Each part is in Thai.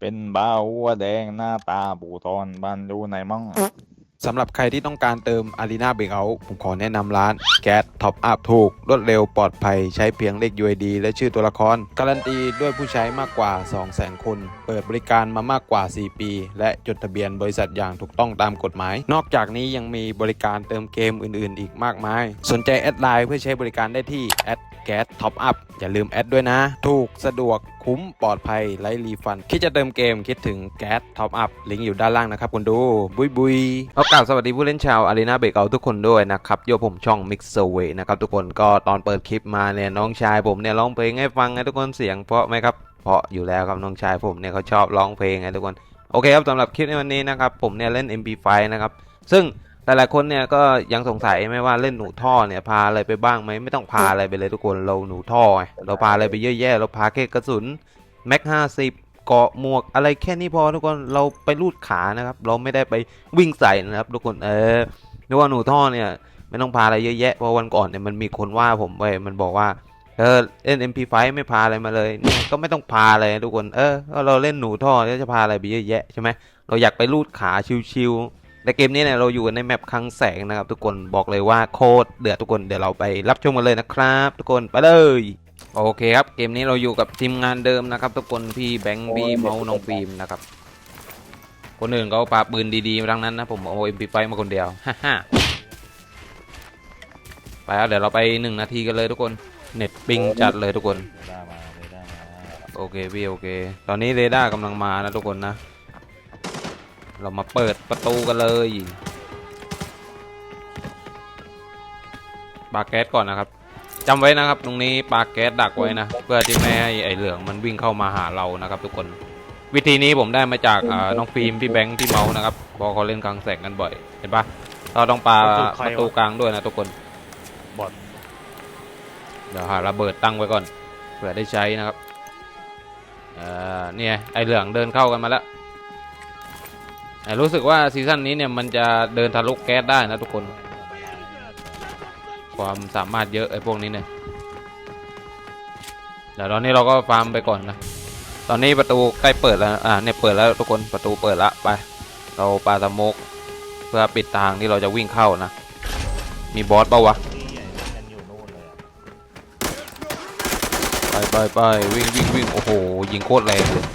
เป็นบ้าวัวแดงหน้าตาบูตอนบ้านอยู่ไหนมั่งสำหรับใครที่ต้องการเติม Arena Breakout ผมขอแนะนำร้านแก๊สท็อปอัพถูก รวดเร็วปลอดภัยใช้เพียงเลข UID และชื่อตัวละคร การันตีด้วยผู้ใช้มากกว่า 200,000 คน เปิดบริการมามากกว่า 4 ปี และจดทะเบียนบริษัทอย่างถูกต้องตามกฎหมาย นอกจากนี้ยังมีบริการเติมเกมอื่นๆ อีกมากมาย สนใจแอดไลน์เพื่อใช้บริการได้ที่แอด แก๊สท็อปอัพอย่าลืมแอดด้วยนะ ถูกสะดวกคุ้มปลอดภัยไร้รีฟัน คิดจะเติมเกมคิดถึงแก๊สท็อปอัพลิงก์อยู่ด้านล่างนะครับคุณดู บุยบุยเอากล่าวสวัสดีผู้เล่นชาวอารีนาเบรกเอาทุกคนด้วยนะครับโยผมช่อง Mix s u r v e y นะครับทุกคนก็ตอนเปิดคลิปมาเนี่ยน้องชายผมเนี่ยร้องเพลงให้ฟังให้ทุกคนเสียงเพราะไหมครับเพราะอยู่แล้วครับน้องชายผมเนี่ยเขาชอบร้องเพลงไงทุกคนโอเคครับสำหรับคลิปในวันนี้นะครับผมเนี่ยเล่น MP5 นะครับซึ่ง หลายๆคนเนี่ยก็ยังสงสัยไหมว่าเล่นหนูท่อเนี่ยพาอะไรไปบ้างไหมไม่ต้องพาอะไรไปเลยทุกคนเราหนูท่อไงเราพาอะไรไปเยอะแยะ เราพาแค่กระสุนแม็กห้าสิบเกาะหมวกอะไรแค่นี้พอทุกคนเราไปรูดขานะครับ เราไม่ได้ไปวิ่งใส่นะครับ ทุกคนเออนึกว่าหนูท่อเนี่ยไม่ต้องพาอะไรเยอะแยะเพราะวันก่อนเนี่ยมันมีคนว่าผมไปมันบอกว่าเออเล่น MP5 ไม่พาอะไรมาเลยเนี่ยก็ไม่ต้องพาอะไรทุกคนเออเราเล่นหนูท่อแล้วจะพาอะไรไปเยอะแยะใช่ไหมเราอยากไปรูดขาชิวๆ ในเกมนี้เนี่ยเราอยู่กันในแมปคลังแสงนะครับ ทุกคนบอกเลยว่าโคตรเดือดทุกคนเดี๋ยวเราไปรับชมกันเลยนะครับ ทุกคนไปเลยโอเคครับเกมนี้เราอยู่กับทีมงานเดิมนะครับทุกคนพี่แบงค์พี่เมาส์น้องฟิล์มนะครับคนอื่นเขาปาปืนดีๆมาทั้งนั้นนะผมเอา MP5 มาคนเดียวฮ่าฮ่าไปแล้วเดี๋ยวเราไปหนึ่งนาทีกันเลยทุกคนเน็ตปิงจัดเลยทุกคนเรด้ามาเรด้ามาโอเคพี่โอเค ตอนนี้เรดาร์กำลังมานะทุกคนนะ เรามาเปิดประตูกันเลยปาแก๊สก่อนนะครับจำไว้นะครับ ตรงนี้ปาแก๊สดักไว้นะ เพื่อที่ไม่ให้ไอเหลืองมันวิ่งเข้ามาหาเรานะครับ ทุกคน วิธีนี้ผมได้มาจากอ่าน้องฟิล์มพี่แบงค์พี่เมาส์นะครับเพอเขาเล่นกลางแสงกันบ่อย เห็นปะเราต้องปาประตูกลางด้วยนะทุกคนบอดเดี๋ยวหาระเบิดตั้งไว้ก่อนเผื่อได้ใช้นะครับเอ่อเนี่ยไอเหลืองเดินเข้ากันมาแล้ว แต่รู้สึกว่าซีซั่นนี้เนี่ยมันจะเดินทะลุแก๊สได้นะทุกคน ความสามารถเยอะไอ้พวกนี้เนี่ยเดี๋ยวตอนนี้เราก็ฟาร์มไปก่อนนะ ตอนนี้ประตูใกล้เปิดแล้วอ่าเนี่ยเปิดแล้วทุกคนประตูเปิดละไป เราปาสโมกเพื่อปิดทางที่เราจะวิ่งเข้านะ มีบอสเปล่าวะที่ใหญ่เล่นกันอยู่นู่นเลยอะไปไปไปวิ่งวิ่งวิ่งโอ้โหยิงโคตรแรงเลย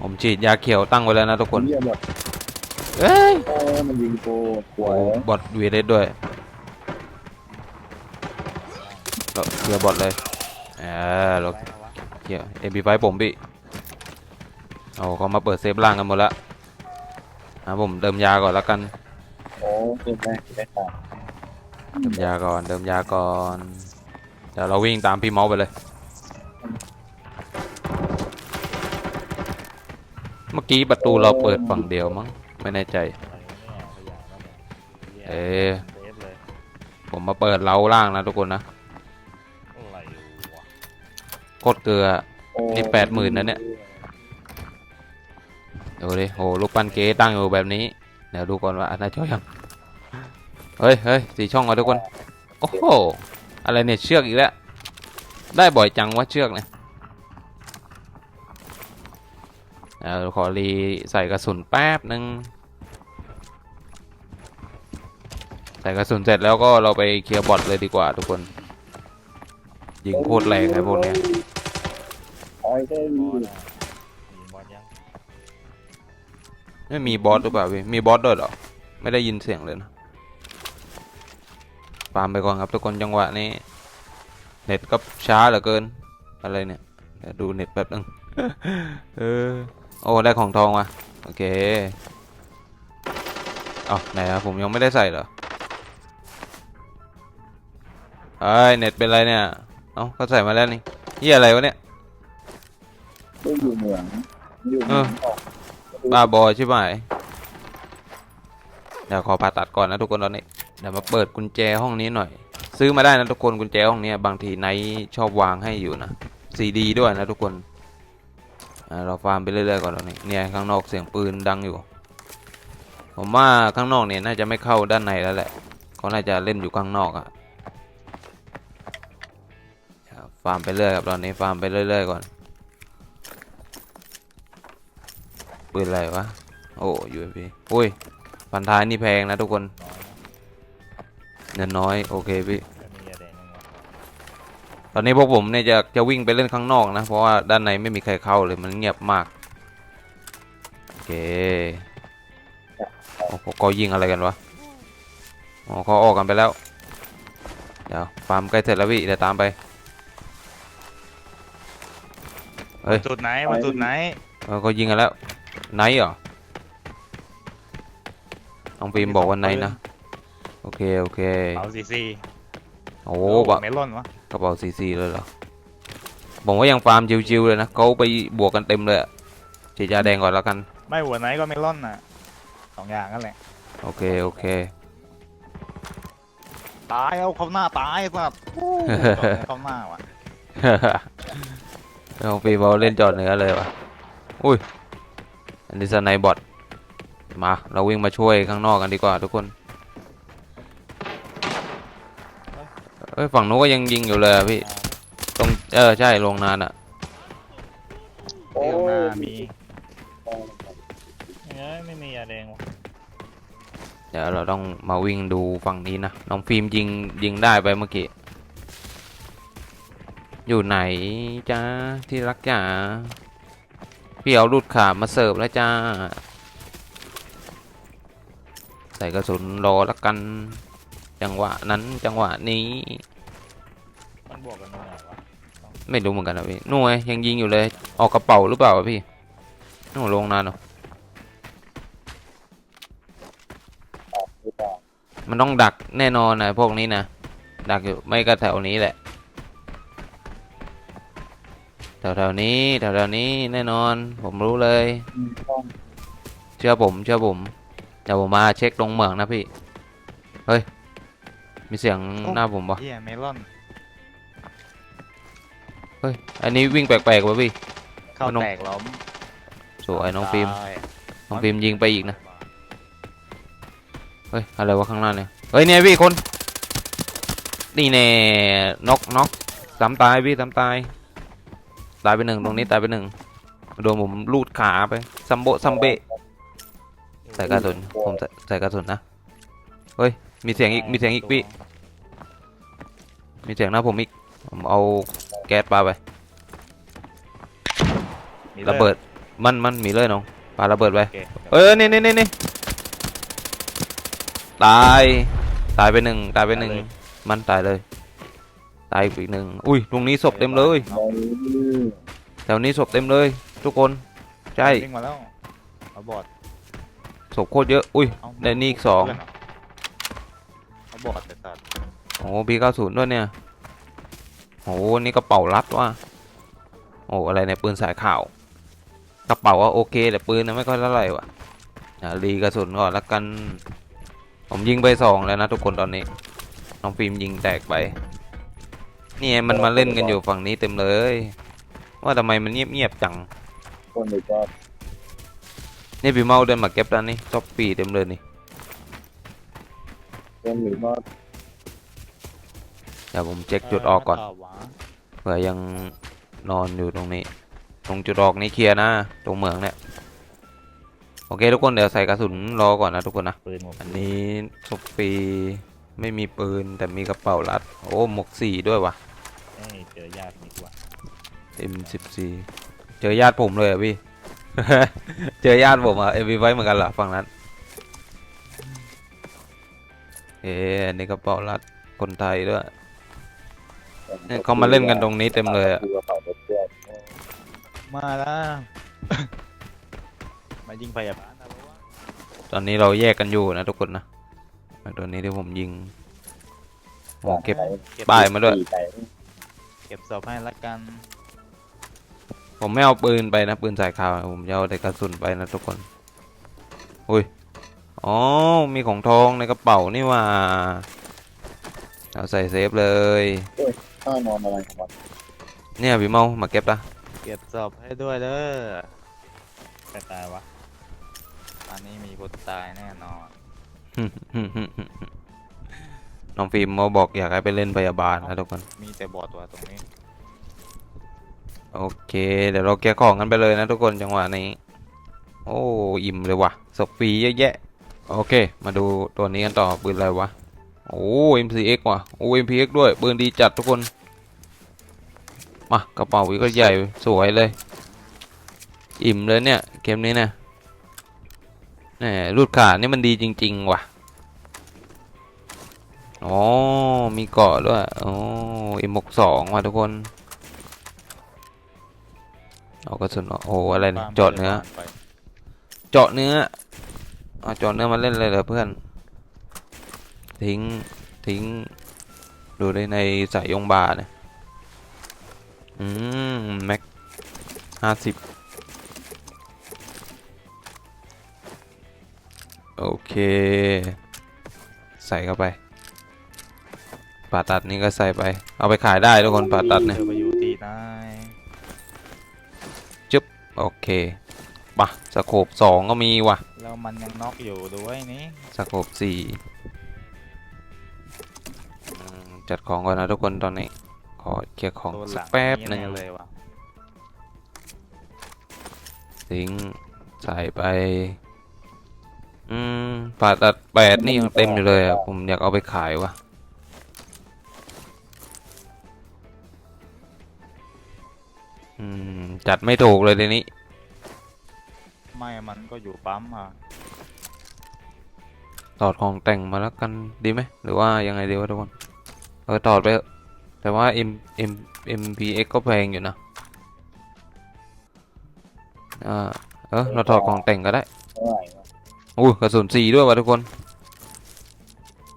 ผมฉีดยาเขียวตั้งไว้แล้วนะทุกคนเหี้ยหมดเอ้ยเออมันยิงกูหวโอ้ยบอทวีเลสด้วยเราเคลียร์บอทเลยเออเราไปวะเคลียร์เอ็มพีไฟผมพี่เอาเขามาเปิดเซฟล่างกันหมดแล้วอะผมเติมยาก่อนแล้วกันโอ้เกินแรกได้ตามเติมยาก่อนเติมยาก่อนเดี๋ยวเราวิ่งตามพี่เมาส์ไปเลย มื่อกี้ประตูเราเปิดฝั่งเดียวมั้งไม่แน่ใจอะไรวะเนี่ยขยะก็เนี่ยเอ๊ะเซฟเลยผมมาเปิดเล้าล่างนะทุกคนนะอะไรวะโคตรเกลือโอ้นี่80,000นะเนี่ยดูดิโหลูกปั้นเก๋ตั้งอยู่แบบนี้ เดี๋ยวดูก่อนว่าน่าจะยัง เฮ้ยเฮ้ยสี่ช่องอะทุกคน โอ้โห อะไรเนี่ยเชือกอีกแล้ว ได้บ่อยจังว่าเชือกเนี่ย เดี๋ยวขอรีใส่กระสุนแป๊บหนึ่งใส่กระสุนเสร็จแล้วก็เราไปเคลียร์บอทเลยดีกว่าทุกคน ยิงโคตรแรงไอ้พวกเนี้ยไม่มีบอสหรือเปล่าพี่มีบอสด้วยหรอ ไม่ได้ยินเสียงเลยนะฟามไปก่อนครับทุกคนจังหวะนี้ เน็ตก็ช้าเหลือเกิน อะไรเนี่ยดูเน็ตแป๊บนึงเออ โอ้ได้ของทองมาโอเคเอ้าไหนอะผมยังไม่ได้ใส่เหรอเอ้ยเน็ตเป็นไรเนี่ยเอ้าก็ใส่มาแล้วนี่เหียอะไรวะเนี่ยได้อยู่เหมืองอยู่เออออกบ้าบอใช่ไหมเดี๋ยวขอผ่าตัดก่อนนะทุกคนตอนนี้เดี๋ยวมาเปิดกุญแจห้องนี้หน่อย ซื้อมาได้นะทุกคนกุญแจห้องนี้บางทีไนท์ชอบวางให้อยู่นะซีดีด้วยนะทุกคนอ่า เราฟาร์มไปเรื่อยๆก่อนตอนนี้เนี่ยข้างนอกเสียงปืนดังอยู่ ผมว่าข้างนอกเนี่ยน่าจะไม่เข้าด้านในแล้วแหละเขาน่าจะเล่นอยู่ข้างนอกอะฟาร์มไปเรื่อยครับตอนนี้ฟาร์มไปเรื่อยๆก่อนปืนอะไรวะโอ้ UAV อุ้ยพันท้ายนี่แพงนะทุกคนเงินน้อยโอเคพี่ ตอนนี้พวกผมเนี่ยจะจะวิ่งไปเล่นข้างนอกนะ เพราะว่าด้านในไม่มีใครเข้าเลยมันเงียบมาก โอเคโอ้โหก็ยิงอะไรกันวะอ๋อเขาออกกันไปแล้ว เดี๋ยวฟาร์มใกล้เสร็จแล้วพี่เดี๋ยวตามไป เฮ้ย จุดไหนมันจุดไหนเออเขายิงกันแล้วไนท์เหรอน้องฟิล์มบอกว่าไนท์นะ โอเค โอเค เอาซีซีโอ้โอ้บะเมลอนวะก ระเป๋าซีซีเลยเหรอผมว่ายังฟาร์มจิวๆเลยนะเขาไปบวกกันเต็มเลยอะฉีดยาแดงก่อนแล้วกัน ไม่หัวไหนก็เมลอนน่ะสองอย่างนั่นแหละ โอเค โอเค ตายเอาเข้าหน้าตายสัตว์โอ้เข้าหน้าวะน้องฟิล์มเอาเล่นจอดเหนือเลยวะอุ้ย อันนี้สไนบอทมา เราวิ่งมาช่วยข้างนอกกันดีกว่าทุกคน เอ้ยฝั่งนู้นก็ยังยิงอยู่เลยอะพี่ ตรงเออใช่ลงนานอะโอ้เที่ยวหน้ายมีโอ้ยเอ้ยไม่มียาแดงวะเดี๋ยวเราต้องมาวิ่งดูฝั่งนี้นะน้องฟิล์มยิงยิงได้ไปเมื่อกี้อยู่ไหนจ้าที่รักจ๋าพี่เอาลูดขามาเสิร์ฟแล้วจ้า ใส่กระสุนรอแล้วกัน จังหวะนั้นจังหวะนี้ มันบวกกันตรงไหนวะไม่รู้เหมือนกันนะพี่นู่นไงยังยิงอยู่เลย ออกกระเป๋าหรือเปล่าวะพี่นู่นลงนานเหรอหรือเปล่ามันต้องดักแน่นอนนะพวกนี้นะดักอยู่ไม่ก็แถวนี้แหละ แถวแถวๆนี้แถวแถวๆนี้แน่นอน ผมรู้เลยอืมต้องเชื่อผมเชื่อผมเดี๋ยวผมมาเช็คตรงเหมืองนะพี่ เฮ้ย มีเสียงหน้าผมปะเฮียเมลอนเฮ้ย อันนี้วิ่งแปลกๆวะพี่ เข้าน้อง แตกล้อมสวยน้องฟิล์ม ตายน้องฟิล์มยิงไปอีกนะ เฮ้ย อะไรวะข้างหน้าเนี่ย เฮ้ยเนี่ยพี่คน นี่แน่น็อกน็อกสามตายพี่สามตาย ตายไปหนึ่งตรงนี้ตายไปหนึ่งโดนผมลูดขาไปซัมโบะซัมเบะใส่กระสุนผมใส่ใส่กระสุนนะ เฮ้ย มีเสียงอีก มีเสียงอีกพี่ มีเสียงหน้าผมอีก ผมเอาแก๊สปาไป มีระเบิด มัน มันมีเลยน้องปาระเบิดไป โอเค เออนี่นี่นี่นี่ตาย ตายไปหนึ่ง ตายไปหนึ่งมันตายเลย ตายอีกหนึ่ง อุ้ย ตรงนี้ศพเต็มเลยโอ้ยแถวนี้ศพเต็มเลย ทุกคน ใช่ วิ่งมาแล้วเอาบอดศพโคตรเยอะ อุ้ย เอาได้นี่อีกสอง เพื่นเหร เอาบอดแต่ตัดโอ้ปีเก้าศูนย์ด้วยเนี่ยโอ้นี่กระเป๋ารัดว่ะโอ้อะไรเนี่ยปืนสายข่าวกระเป๋าว่าโอเคแต่ปืนนะไม่ค่อยเท่าไหร่ว่ะอะรีกระสุนก่อนละกัน ผมยิงไปสองแล้วนะทุกคนตอนนี้ น้องฟิล์มยิงแตกไป นี่ไงมันมาเล่นกันอยู่ฝั่งนี้เต็มเลย ว่าทำไมมันเงียบๆจังคนเลยก็นี่พี่เมาเดินมาเก็บแล้วนี่ช็อปปี้เต็มเลยนี่ คนหรือว่าเดี๋ยวผมเช็คจุดออกก่อนเาวะเผื่อยังนอนอยู่ตรงนี้ ตรงจุดออกนี่เคลียร์นะ ตรงเหมืองเนี่ยโอเคทุกคนเดี๋ยวใส่กระสุนรอก่อนนะทุกคนนะ ปืนหมดอันนี้ศพฟรีไม่มีปืนแต่มีกระเป๋ารัด โอ้หมวกสี่ด้วยวะเอ้ยเจอญาติดีกว่า M14 เจอญาติผมเลยเหรอะพี่ เจอญาติผมอะเอวีไว้เหมือนกันเหรอฝั่งนั้น อ๊ะอันนี้กระเป๋ารัดคนไทยด้วยเนี่ยเขามาเล่นกันตรงนี้เต็มเลยอะดูกระเป๋าเพื่อนมาแล้วมายิงพยาบาลนะเพราะว่าตอนนี้เราแยกกันอยู่นะทุกคนนะตัวนี้ที่ผมยิงโอ้เก็บเก็บป้ายมาด้วยไก่เก็บศพให้ละกัน ผมไม่เอาปืนไปนะปืนสายขาวผมจะเอาแต่กระสุนไปนะทุกคน อุ้ย อ๋อ มีของทองในกระเป๋านี่หว่า เอาใส่เซฟเลย ข้านอนอะไรของมันเนี่ยพี่เมา มาเก็บละเก็บศพให้ด้วยเด้อใครตายวะอันนี้มีคนตายแน่นอนน้องฟิล์มมาบอกอยากให้ไปเล่นพยาบาลนะทุกคน มีแต่บอดตัวตรงนี้โอเค เดี๋ยวเราแก้ของกันไปเลยนะทุกคนจังหวะนี้ โอ้ อิ่มเลยว่ะสกฟรีเยอะแยะ โอเค มาดูตัวนี้กันต่อปืนอะไรวะ โอ้ MCX ว่ะ โอ้ MPX ด้วยปืนดีจัดทุกคน มากระเป๋าอีกก็ใหญ่สวยเลย อิ่มเลยเนี่ย เกมนี้นะแหมรูดขาดนี่มันดีจริง ๆ ว่ะอ๋อมีเกาะด้วยอ๋อ M62 ว่ะทุกคนเอากระสุนออกโอ้อะไรเนี่ยเจาะเนื้อ เจาะเนื้อ เอาเจาะเนื้อมาเล่นเลยเหรอเพื่อน ทิ้ง ทิ้ง ดูได้ในสายยงบาเนี่ย อืม แม็กห้าสิบโอเค ใส่เข้าไปผ่าตัดนี่ก็ใส่ไป เอาไปขายได้ทุกคนผ่าตัดเนี่ย เธอไปอยู่ที่ไหนโอเค ปะสโคบสองก็มีว่ะแล้วมันยังน็อกอยู่ด้วยนี่สโคบสี่อืมจัดของก่อนนะทุกคนตอนนี้ ขอเคลียร์ของตัวหสัลักงแป๊บหนึ่งแเลยว่ะทิ้งใส่ไป อืมผ่าตัดแปดนี่ยังเต็มอยู่เลยอะ ผมอยากเอาไปขายวะอืม จัดไม่ถูกเลยทีนี้ ไม่มันก็อยู่ปั๊มอะถอดของแต่งมาแล้วกันดีไหมหรือว่ายังไงดีวะทุกคนเออถอดไปเถอะแต่ว่า M M MPX ก็แพงอยู่นะอ่าเออเราถอดของแต่งก็ได้เท่าไหร่วะอุ้ยกระสุนสีด้วยวะทุกคน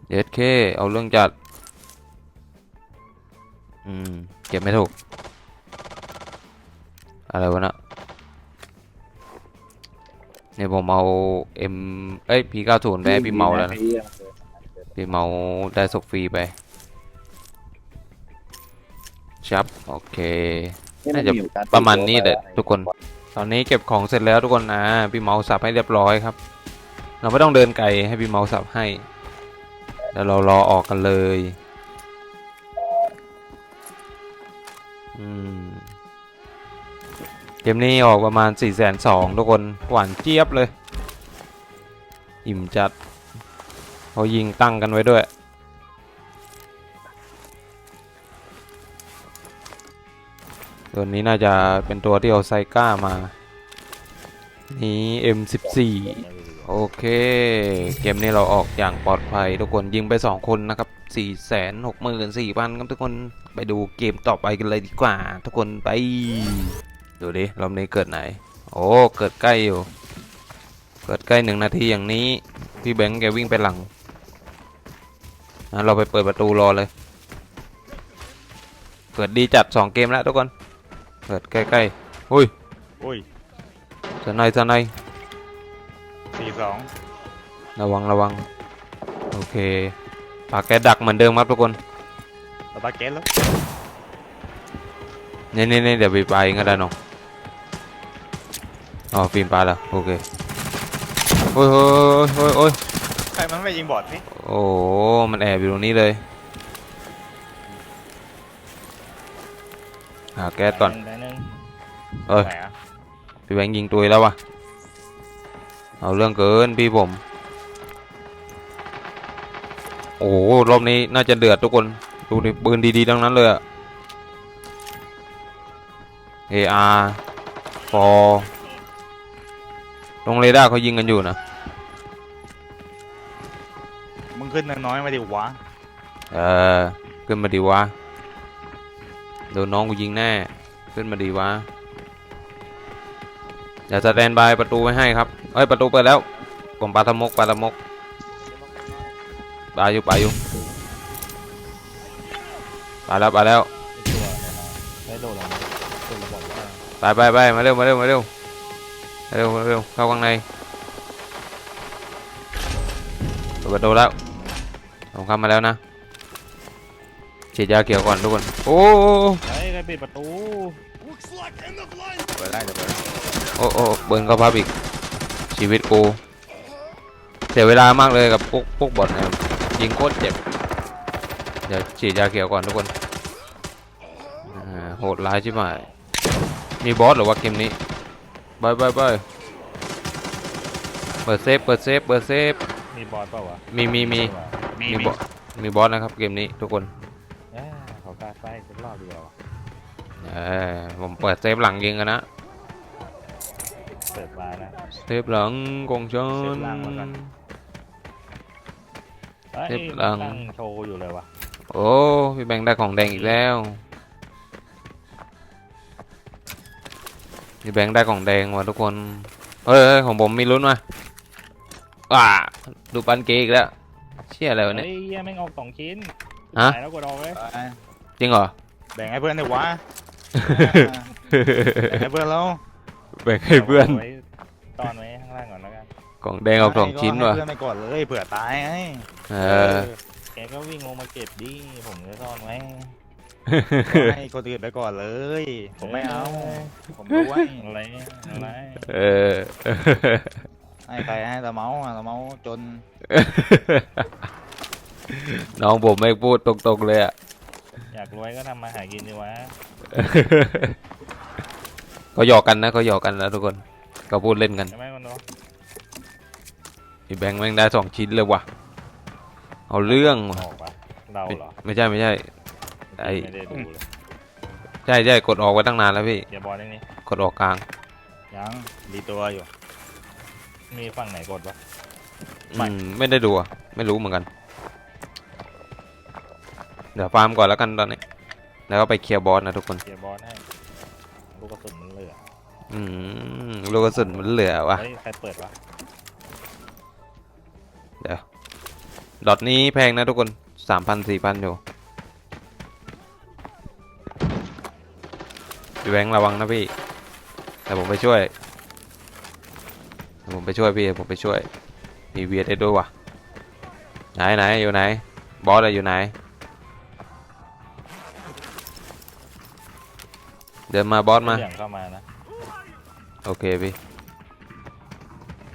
เด็ดเคเอาเรื่องจัดอืมเก็บไม่ถูกอะไรวะนะ เนี่ยผมเอา M เอ้ย P90 ไปให้พี่เมาแล้วนะพี่อะพี่เมาได้สกฟรีไปชับโอเคนี่น่าจะมีอยู่กประมาณนี้แหละทุกคน ตอนนี้เก็บของเสร็จแล้วทุกคนนะพี่เมาสับให้เรียบร้อยครับ เราไม่ต้องเดินไกลให้พี่เมาสับให้เดี๋ยวเรารอออกกันเลย เกมนี้ออกประมาณ4ี่แสนสองทุกคนหวานเจี๊ยบเลย อิ่มจัดเขายิงตั้งกันไว้ด้วย ตัวนี้น่าจะเป็นตัวที่เอาไซก้ามา นี่ M14 โอเค เกมนี้เราออกอย่างปลอดภัย ทุกคนยิงไป 2 คนนะครับ 4 6 4 0 0 0 ครับทุกคน ไปดูเกมต่อไปกันเลยดีกว่า ทุกคนไป ดูดิรอบนี้เกิดไหน โอ้เกิดใกล้อยู่ เกิดใกล้หนึ่งนาทีอย่างนี้ พี่แบงค์แกวิ่งไปหลังงั้นเราไปเปิดประตูรอเลย เกิดดีจัด2เกมแล้วทุกคน เกิดใกล้ๆอุ้ยอุ้ยสนายสนายสี่สองระวังระวัง โอเคปากแกดักเหมือนเดิมครับทุกคนตาตาเกตแล้วนี่นี่นี่เดี๋ยวไปปลาเองก็ได้น้อง อ๋อฟิล์มปลาแล้วโอเคโอ้ยโอ้ยโอ้ยโอ้ยใครมันไม่ยิงบอดนี่โอ้โหมันแอบอยู่ตรงนี้เลยหาแก๊สก่อนได้หนึ่งเอ้ยไหนอะพี่แบงค์ยิงตัวอีกแล้ววะเอาเรื่องเกินพี่ผม โอ้โหรอบนี้น่าจะเดือดทุกคนดูดิปืนดีๆทั้งนั้นเลยอะ AR ฟอ ตรงเรดาร์เขายิงกันอยู่นะ มึงขึ้นน้อยๆมาดิวะเออ ขึ้นมาดีวะ โดนน้องกูยิงแน่ ขึ้นมาดีวะ อย่าสแตนบายประตูไว้ให้ครับ เอ้ย ประตูเปิดแล้ว ผมปาทมกปาทมกปาอยู่ปาอยู่ปาแล้วปาแล้วได้โดดลงตัวระเบิดว่าไปไปไปมาเร็วมาเร็วมาเร็วมา เร็วมาเร็วเข้าข้างในเปิดประตูแล้วผมเข้ามาแล้วนะฉีดยาเขียวก่อนทุกคน โอ้เฮ้ยใครปิดประตูเปิดได้เดี๋ยวเปิดโอ้โอ้เบิร์นเข้าพับอีก ชีวิตกูเสียเวลามากเลยกับพวกพวกบอลเนี่ยยิงโคตรเจ็บ เดี๋ยวฉีดยาเขียวก่อนทุกคนอ่าโหดร้ายใช่ไหมมีบอสเหรือว่าเกมนี้ บายบายบายปิดเซฟเปิดเซฟเปิดเซฟมีบอสเปล่าวะมีมีมีมีมีบอสมีบอสนะครับเกมนี้ทุกคนเอ้ยเขากล้าไส้สักรอบเดียวอะเออผมเปิดเซฟหลังยิงกันนะเปิดมานะ เซฟหลังกองชเซฟน หลังมาก่อน เอ้ยเซฟหลังตั้งโชว์อยู่เลยวะโอ้พี่แบงค์ได้ของแดงอีกแล้ว พี่แบงค์ได้ของแดงว่ะทุกคนเฮ้ยเฮ้ยของผมมีลุ้นมาว้าดูปันเกย์อีกแล้ว เชี่ยอะไรวะเนี่ย เฮ้ยเหี้ยไม่งเอาสองชิ้นฮะหายแล้วกดออกเลยจริงเหรอ แบ่งให้เพื่อนหน่อยวะ แบ่งให้เพื่อนแล้วแบ่งให้เพื่อนาไว้ตอนไว้ข้างล่างก่อนแล้วกันของแดงออกสองชิ้นว่ะ ให้เพื่อนไปก่อนเลยเผื่อตายไงเออ แกก็วิ่งลงมาเก็บดิ ผมจะซ่อนไว้ ให้คนอื่นไปก่อนเลย ผมไม่เอา ผมรู้ไว้อะไรอะไรเออ ให้ใครให้ตะเมาอะตะเมาจนน้องผมไม่พูดตรงๆเลยอะ อยากรวยก็ทำมาหากินดีวะก็หยอกกันนะก็หยอกกันนะทุกคนก็พูดเล่นกันใช่ไหมคนดูพี่แบงค์แม่งได้สองชิ้นเลยว่ะ เอาเรื่องว่ะออกปะเราเหรอ ไม่ใช่ไม่ใช่ ไอ้ไม่ได้ดูเลยใช่ใช่กดออกไว้ตั้งนานแล้วพี่อย่าบอลได้นี่กดออกกลาง ยังดีตัวอยู่ มีฝั่งไหนกดปะอืไม่มไม่ได้ดูอะ ไม่รู้เหมือนกัน เดี๋ยวฟาร์มก่อนแล้วกันตอนนี้ แล้วก็ไปเคลียร์บอสนะทุกคนเกียร์บอลให้ลูกกระสุนมันเหลืออืมลูกกระสุนมันเหลือว่ะเฮ้ยใครเปิดวะดอทนี้แพงนะทุกคนสามพันสี่พันอยู่ พี่แบงค์ระวังนะพี่ แต่ผมไปช่วยเดี๋ยวผมไปช่วยพี่เดี๋ยวผมไปช่วย มีเวียดได้ด้วยว่ะไหนไหนอยู่ไหน บอสอะอยู่ไหน เดินมาบอสมาเหลืองเข้ามานะ โอเคพี่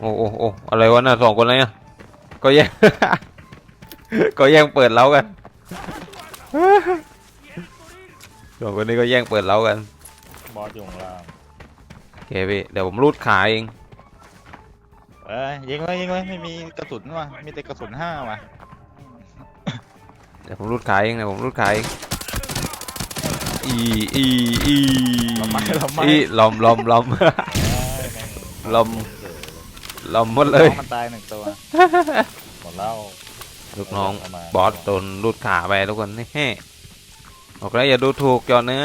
โอ้โอ้โอ้อะไรวะน่ะสองคนเลยอะก็แย่งก็แย่งเปิดเล้ากันสองคนนี้ก็แย่งเปิดเล้ากัน บอสอยู่ข้างล่างโอเคพี่เดี๋ยวผมรูดขาเอง เอ้ยยิงเลยยิงเลยไม่มีกระสุนว่ะมีแต่กระสุนห้าว่ะเดี๋ยวผมรูดขาเองเดี๋ยวผมรูดขาเองอีอีอีลำไม้ลำไม้อีลอมลอมลอม เอ้ยแม่งลม ลอมหมดเลย น้องมันตายหนึ่งตัวหมดแล้วลูกน้องเามาบอสโดนรูดขาไปทุกคนนี่แฮ่ บอกแล้วอย่าดูถูกจอเนื้อ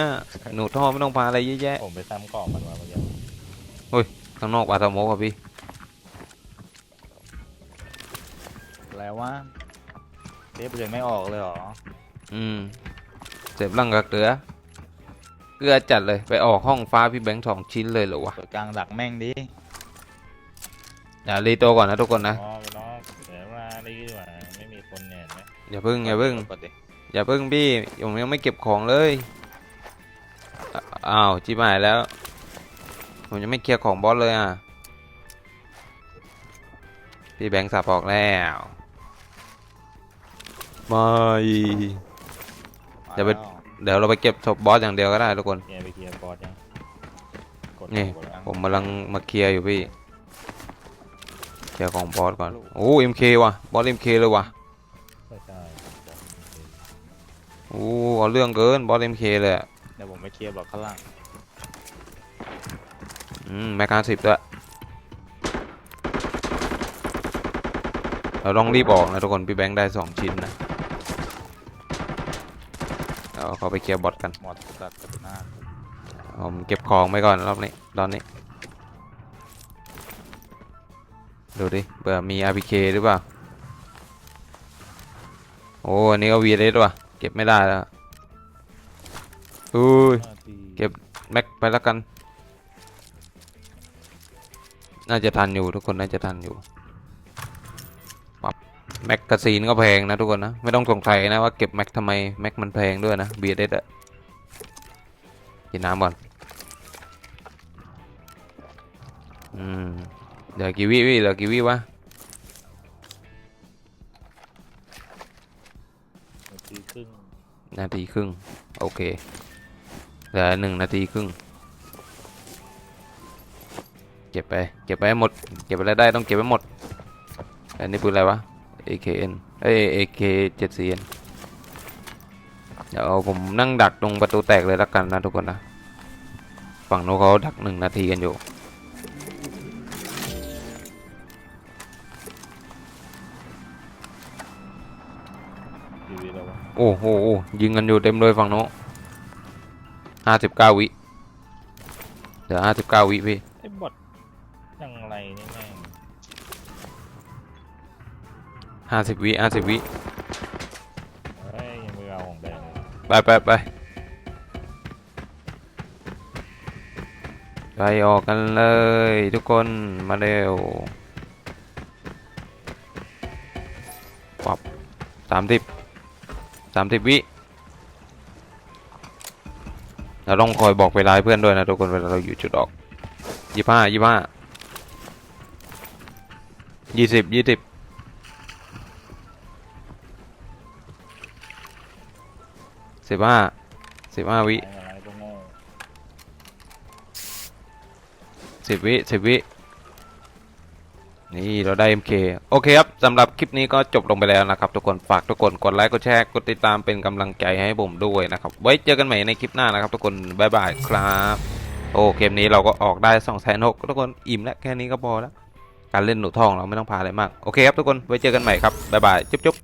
หนูท่อไม่ต้องพาอะไรเยอะแยะผมไปซ้ำกล่องมันมาเมื่อกี้ข้างนอกปลาสโมกครับพี่แล้วว่าเทปเลยไม่ออกเลยเหรอ อืมเสพรังกับเกลือ เกลือจัดเลยไปออกห้องฟ้าพี่แบงค์สองชิ้นเลยเหรอวะเปิดกลางดักแม่งดิอย่ารีตัวก่อนนะทุกคนนะอ๋อไปน้องเดี๋ยวมาดีกว่าไม่มีคนเนี่ยเห็นไหมอย่าพึ่งอย่าพึ่งกดดิ อย่าพึ่งพี่ผมยังไม่เก็บของเลยอะอ้าวจิบหายแล้ว ผมยังไม่เคลียร์ของบอสเลยอะ พี่แบงค์สับออกแล้ว ไม่ เดี๋ยวไปมาแล้วเดี๋ยวเราไปเก็บศพบอสอย่างเดียวก็ได้ทุกคนเคลียร์ไปเคลียร์บอสยังกดนี่ กดยังผมกำลังมาเคลียร์อยู่พี่ เคลียร์ของบอสก่อน โอ้เอ็มเคว่ะ บอสเอ็มเคเลยว่ะ โอ้เอาเรื่องเกินบอสเอ็มเคเลยอะเดี๋ยวผมไปเคลียร์บอสข้างล่างอืมแม็กห้าสิบด้วยเราต้องรีบออกนะทุกคนพี่แบงค์ได้สองชิ้นนะเอาเขาไปเคลียร์บอทกันหมดตัดกระสุนหน้าผมเก็บของไปก่อนรอบนี้ตอนนี้ดูดิเผื่อมี RPK หรือเปล่า โอ้อันนี้ก็ VS ว่ะ เก็บไม่ได้แล้วอุ้ยหน้าที่เก็บแม็กไปแล้วกัน น่าจะทันอยู่ทุกคนน่าจะทันอยู่ปรับแม็กกาซีนก็แพงนะทุกคนนะ ไม่ต้องสงสัยนะว่าเก็บแม็กทำไมแม็กมันแพงด้วยนะ VS อะกินน้ำก่อนอืมเหลือกี่วิวิเหลือกี่วิวะ นาทีครึ่ง โอเคเหลือหนึ่งนาทีครึ่ง เก็บไป เก็บไปหมด เก็บอะไรได้ต้องเก็บไว้หมด อันนี้ปืนอะไรวะ AKN เอ้ย AK 7 CN เดี๋ยวผมนั่งดักตรงประตูแตกเลยละกันนะทุกคนนะ ฝั่งโน้เขาดักหนึ่งนาทีกันอยู่ วิตเราวะโอ้โหโอ้ยิงกันอยู่เต็มเลยฝั่งโน้นห้าสิบเก้าวิเหลือห้าสิบเก้าวิพี่ไอ้บอทยังไรนี่แม่งห้าสิบวิห้าสิบวิเฮ้ยมือเอาของแดงเลยไปไปไปไปออกกันเลยทุกคนมาเร็วปับสามสิบสามสิบวิเราต้องคอยบอกเวลาให้เพื่อนด้วยนะทุกคนเวลาเราอยู่จุดออกยี่ห้ายี่ห้ายี่สิบยี่สิบสิบห้าสิบห้าวิอะไรอะไรก็โง่สิบวิสิบวิ นี่เราได้ MK โอเคครับสำหรับคลิปนี้ก็จบลงไปแล้วนะครับ ทุกคนฝากทุกคนกดไลค์กดแชร์กดติดตามเป็นกำลังใจให้ผมด้วยนะครับ ไว้เจอกันใหม่ในคลิปหน้านะครับ ทุกคนบ๊ายบายครับโอ้เกมนี้เราก็ออกได้2องแสนหกทุกคนอิ่มแล้วแค่นี้ก็พอแล้วการเล่นหนูทองเราไม่ต้องพาอะไรมาก โอเคครับทุกคนไว้เจอกันใหม่ครับบ๊ายบายจุ๊บจุ๊บ